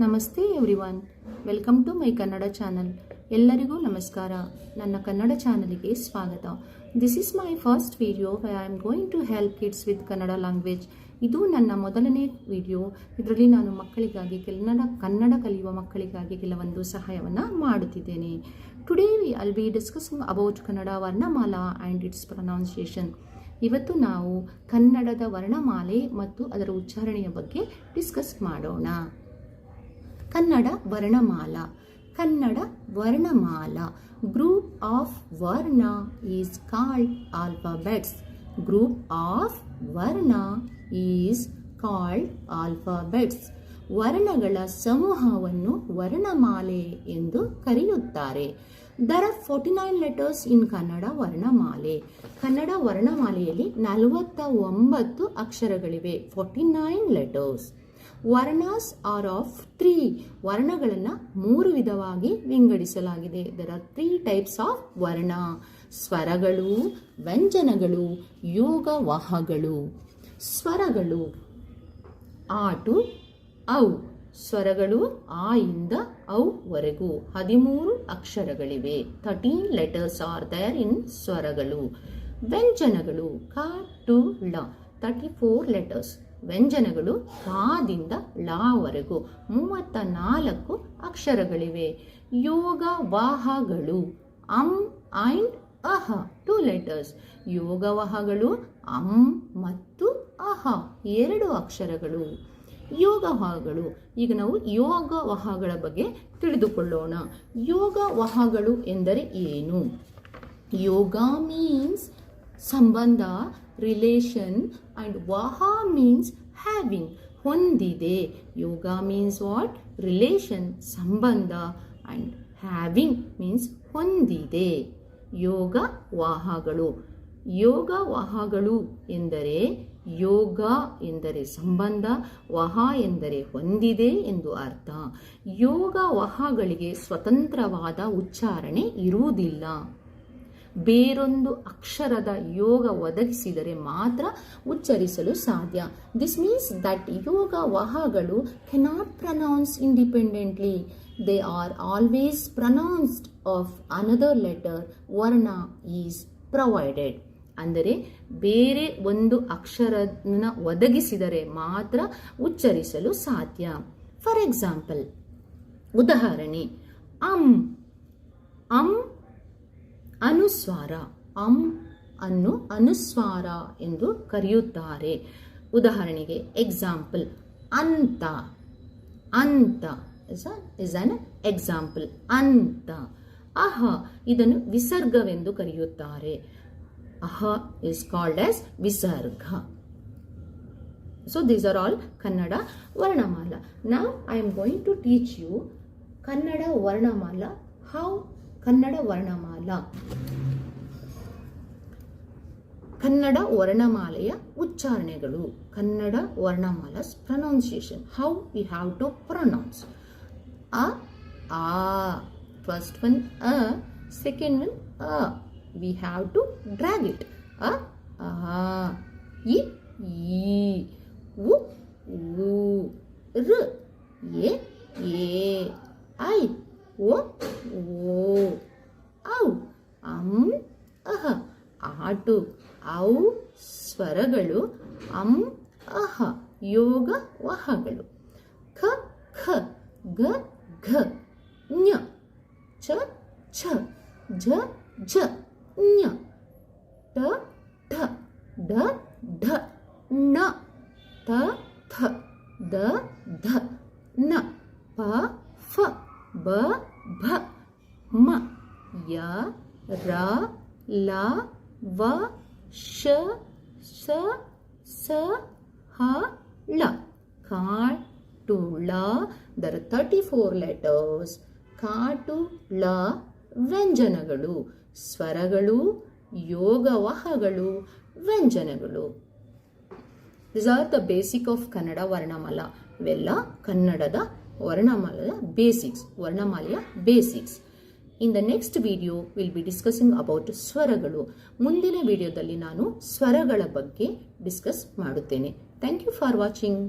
ನಮಸ್ತೆ everyone. Welcome to my Kannada channel. ಎಲ್ಲರಿಗೂ ನಮಸ್ಕಾರ. ನನ್ನ ಕನ್ನಡ ಚಾನಲಿಗೆ ಸ್ವಾಗತ. This is my first video I am going to help kids with Kannada language ಇದು ನನ್ನ ಮೊದಲನೇ ವಿಡಿಯೋ ಇದರಲ್ಲಿ ನಾನು ಮಕ್ಕಳಿಗಾಗಿ ಕನ್ನಡ ಕನ್ನಡ ಕಲಿಯುವ ಮಕ್ಕಳಿಗಾಗಿ ಕೆಲವೊಂದು ಸಹಾಯವನ್ನು ಮಾಡುತ್ತಿದ್ದೇನೆ. Today we'll be discussing about Kannada ವರ್ಣಮಾಲಾ and its pronunciation ಇವತ್ತು ನಾವು ಕನ್ನಡದ ವರ್ಣಮಾಲೆ ಮತ್ತು ಅದರ ಉಚ್ಚಾರಣೆಯ ಬಗ್ಗೆ ಡಿಸ್ಕಸ್ ಮಾಡೋಣ. ಕನ್ನಡ ವರ್ಣಮಾಲಾ. ಕನ್ನಡ ವರ್ಣಮಾಲಾ. ಗ್ರೂಪ್ ಆಫ್ ವರ್ಣ is called alphabets group of ವರ್ಣ ಈಸ್ ಕಾಲ್ಡ್ ಆಲ್ಫಾಬೆಟ್ಸ್ ವರ್ಣಗಳ ಸಮೂಹವನ್ನು ವರ್ಣಮಾಲೆ ಎಂದು ಕರೆಯುತ್ತಾರೆ. There are forty nine letters in Kannada ವರ್ಣಮಾಲೆ. Kannada ವರ್ಣಮಾಲೆಯಲ್ಲಿ ನಲವತ್ತ ಒಂಬತ್ತು ಅಕ್ಷರಗಳಿವೆ. ಫೋರ್ಟಿ ನೈನ್ ಲೆಟರ್ಸ್ ವರ್ಣಾಸ್ ಆರ್ ಆಫ್ ತ್ರೀ. ವರ್ಣಗಳನ್ನು ಮೂರು ವಿಧವಾಗಿ ವಿಂಗಡಿಸಲಾಗಿದೆ. There are three types of ವರ್ಣ. ಸ್ವರಗಳು, ವ್ಯಂಜನಗಳು, ಯೋಗವಾಹಗಳು. ಸ್ವರಗಳು, ಆ ಟು ಔ. ಸ್ವರಗಳು, ಆ ಇಂದ ವರೆಗೂ. ಹದಿಮೂರು ಅಕ್ಷರಗಳಿವೆ. Thirteen letters are there in ಸ್ವರಗಳು. ವ್ಯಂಜನಗಳು, ಕ, ಟು, ಳ. ತರ್ಟಿ ಫೋರ್ ಲೆಟರ್ಸ್ ವ್ಯಂಜನಗಳು ಕಾದಿಂದ ಲಾವರೆಗೂ ಮೂವತ್ತ ನಾಲ್ಕು ಅಕ್ಷರಗಳಿವೆ. ಯೋಗ ವಾಹಗಳು ಅಂ ಅಂಡ್ ಅಹ ಟು ಲೆಟರ್ಸ್ ಯೋಗವಾಹಗಳು, ಅಂ ಮತ್ತು ಅಹ, ಎರಡು ಅಕ್ಷರಗಳು. ಯೋಗವಾಹಗಳು, ಈಗ ನಾವು ಯೋಗವಾಹಗಳ ಬಗ್ಗೆ ತಿಳಿದುಕೊಳ್ಳೋಣ. ಯೋಗವಾಹಗಳು ಎಂದರೆ ಏನು? ಯೋಗ ಮೀನ್ಸ್ ಸಂಬಂಧ ರಿಲೇಷನ್ ಆ್ಯಂಡ್ ವಾಹ ಮೀನ್ಸ್ ಹ್ಯಾವಿಂಗ್ ಹೊಂದಿದೆ ಯೋಗ ಮೀನ್ಸ್ ವಾಟ್ ರಿಲೇಷನ್ ಸಂಬಂಧ ಆ್ಯಂಡ್ ಹ್ಯಾವಿಂಗ್ ಮೀನ್ಸ್ ಹೊಂದಿದೆ ಯೋಗ ವಾಹಗಳು ಯೋಗ ವಾಹಗಳು ಎಂದರೆ ಯೋಗ ಎಂದರೆ ಸಂಬಂಧ, ವಹ ಎಂದರೆ ಹೊಂದಿದೆ ಎಂದು ಅರ್ಥ. ಯೋಗ ವಹಗಳಿಗೆ ಸ್ವತಂತ್ರವಾದ ಉಚ್ಚಾರಣೆ ಇರುವುದಿಲ್ಲ. ಬೇರೊಂದು ಅಕ್ಷರದ ಯೋಗ ಒದಗಿಸಿದರೆ ಮಾತ್ರ ಉಚ್ಚರಿಸಲು ಸಾಧ್ಯ. ದಿಸ್ ಮೀನ್ಸ್ ದಟ್ ಯೋಗ ವಹಗಳು cannot pronounce independently they are always pronounced of another letter ವರ್ಣ ಈಸ್ ಪ್ರೊವೈಡೆಡ್ ಅಂದರೆ ಬೇರೆ ಒಂದು ಅಕ್ಷರನ ಒದಗಿಸಿದರೆ ಮಾತ್ರ ಉಚ್ಚರಿಸಲು ಸಾಧ್ಯ. ಫಾರ್ ಎಕ್ಸಾಂಪಲ್ ಉದಾಹರಣೆ, ಅಂ ಅನುಸ್ವಾರ, ಅಂ ಅನ್ನು ಅನುಸ್ವಾರ ಎಂದು ಕರೆಯುತ್ತಾರೆ. ಉದಾಹರಣೆಗೆ ಎಕ್ಸಾಂಪಲ್ ಅಂತ. ಅಂತ ಇಸ್ ಇಸ್ ಅನ್ ಎಕ್ಸಾಂಪಲ್ ಅಂತ. ಅಹ ಇದನ್ನು ವಿಸರ್ಗವೆಂದು ಕರೆಯುತ್ತಾರೆ. ಅಹ ಇಸ್ ಕಾಲ್ಡ್ ಆಸ್ ವಿಸರ್ಗ. So these are all Kannada ವರ್ಣಮಾಲ. ನಾವು I am going to teach you Kannada ವರ್ಣಮಾಲ how Kannada ವರ್ಣಮಾಲ ಕನ್ನಡ ವರ್ಣಮಾಲೆಯ ಉಚ್ಚಾರಣೆಗಳು. Kannada ವರ್ಣಮಾಲ pronunciation how we have to pronounce ಅ, ಆ ಫಸ್ಟ್ ಒನ್ ಅ second one a. We have to drag it ಅ, ಆ, ಇ, ಈ, ಉ ಋ ಎ ಎ, ಐ ಓ ಓ ಔ ಅಂ ಅಹ ಆಟು ಔ ಸ್ವರಗಳು ಅಂ, ಅಹ, ಯೋಗ, ವಹಗಳು. ಖ ಖ ಗ ಘ, ಞ, ಚ, ಛ ಝ ಝ ಞ ಟ ಠ ಡ ಢ, ಣ, ತ, ಥ, ದ, ಧ, ನ, ಪ, ಫ, ಬ, ಭ, ಮ, ಯ, ರ, ಲ ವ, ಶ, ಸ ಸ, ಹ, ಳ. ಕಾ ಟು ಳ ದರ್ ತರ್ಟಿ ಫೋರ್ ಲೆಟರ್ಸ್ ಳ ವ್ಯಂಜನಗಳು. ಸ್ವರಗಳು, ಯೋಗವಹಗಳು, ವ್ಯಂಜನಗಳು. This are the basic of Kannada ವರ್ಣಮಾಲ ಇವೆಲ್ಲ ಕನ್ನಡದ ವರ್ಣಮಾಲೆಯ basics ವರ್ಣಮಾಲೆಯ basics in the next video will be discussing about ಸ್ವರಗಳು. ಮುಂದಿನ ವಿಡಿಯೋದಲ್ಲಿ ನಾನು ಸ್ವರಗಳ ಬಗ್ಗೆ ಡಿಸ್ಕಸ್ ಮಾಡುತ್ತೇನೆ. Thank you for watching